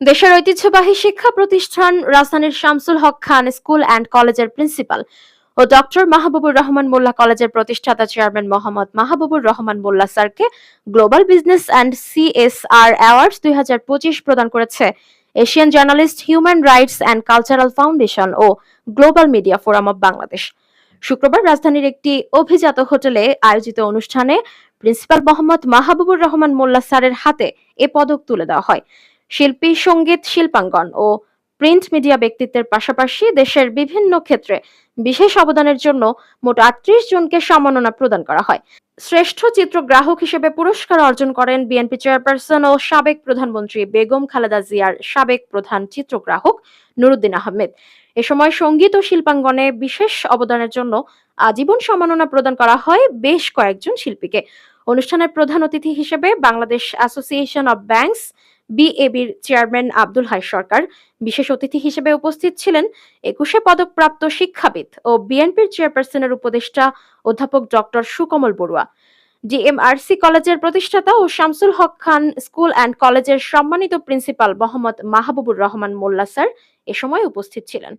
দেশের ঐতিহ্যবাহী শিক্ষা প্রতিষ্ঠান রাজধানীর শামসুল হক খান স্কুল অ্যান্ড কলেজের প্রিন্সিপাল ও ডক্টর মাহবুবুর রহমান মোল্লা কলেজের প্রতিষ্ঠাতা চেয়ারম্যান মোহাম্মদ মাহবুবুর রহমান মোল্লা স্যারকে global business and CSR awards দুই প্রদান করেছে। Asian journalist, human rights and cultural foundation O global media forum of Bangladesh. শুক্রবার রাজধানীর একটি অভিজাত হোটেলে আয়োজিত অনুষ্ঠানে প্রিন্সিপাল মোহাম্মদ মাহবুবুর রহমান মোল্লা স্যারের হাতে এ পদক তুলে দেওয়া হয়। শিল্পী সংগীত শিল্পাঙ্গন ও প্রিন্ট মিডিয়া ব্যক্তিত্বের পাশাপাশি দেশের বিভিন্ন ক্ষেত্রে বিশেষ অবদানের জন্য মোট আটত্রিশ জনকে সম্মাননা প্রদান করা হয়। শ্রেষ্ঠ চিত্রগ্রাহক হিসেবে পুরস্কার অর্জন করেন বিএনপি চেয়ারপারসন ও সাবেক প্রধানমন্ত্রী বেগম খালেদা জিয়ার সাবেক প্রধান চিত্রগ্রাহক নুরুদ্দিন আহমেদ। এ সময় সংগীত ও শিল্পাঙ্গনে বিশেষ অবদানের জন্য আজীবন সম্মাননা প্রদান করা হয় বেশ কয়েকজন শিল্পীকে। অনুষ্ঠানের প্রধান অতিথি হিসেবে বাংলাদেশ অ্যাসোসিয়েশন অব ব্যাংকস বিএবির চেয়ারম্যান আব্দুল হাই সরকার বিশেষ অতিথি হিসেবে উপস্থিত ছিলেন একুশে পদকপ্রাপ্ত শিক্ষাবিদ ও বিএনপির চেয়ারপারসনের উপদেষ্টা অধ্যাপক ডক্টর সুকমল বড়ুয়া। ডিএমআরসি কলেজের প্রতিষ্ঠাতা ও শামসুল হক খান স্কুল অ্যান্ড কলেজের সম্মানিত প্রিন্সিপাল মোহাম্মদ মাহবুবুর রহমান মোল্লা স্যার এ সময় উপস্থিত ছিলেন।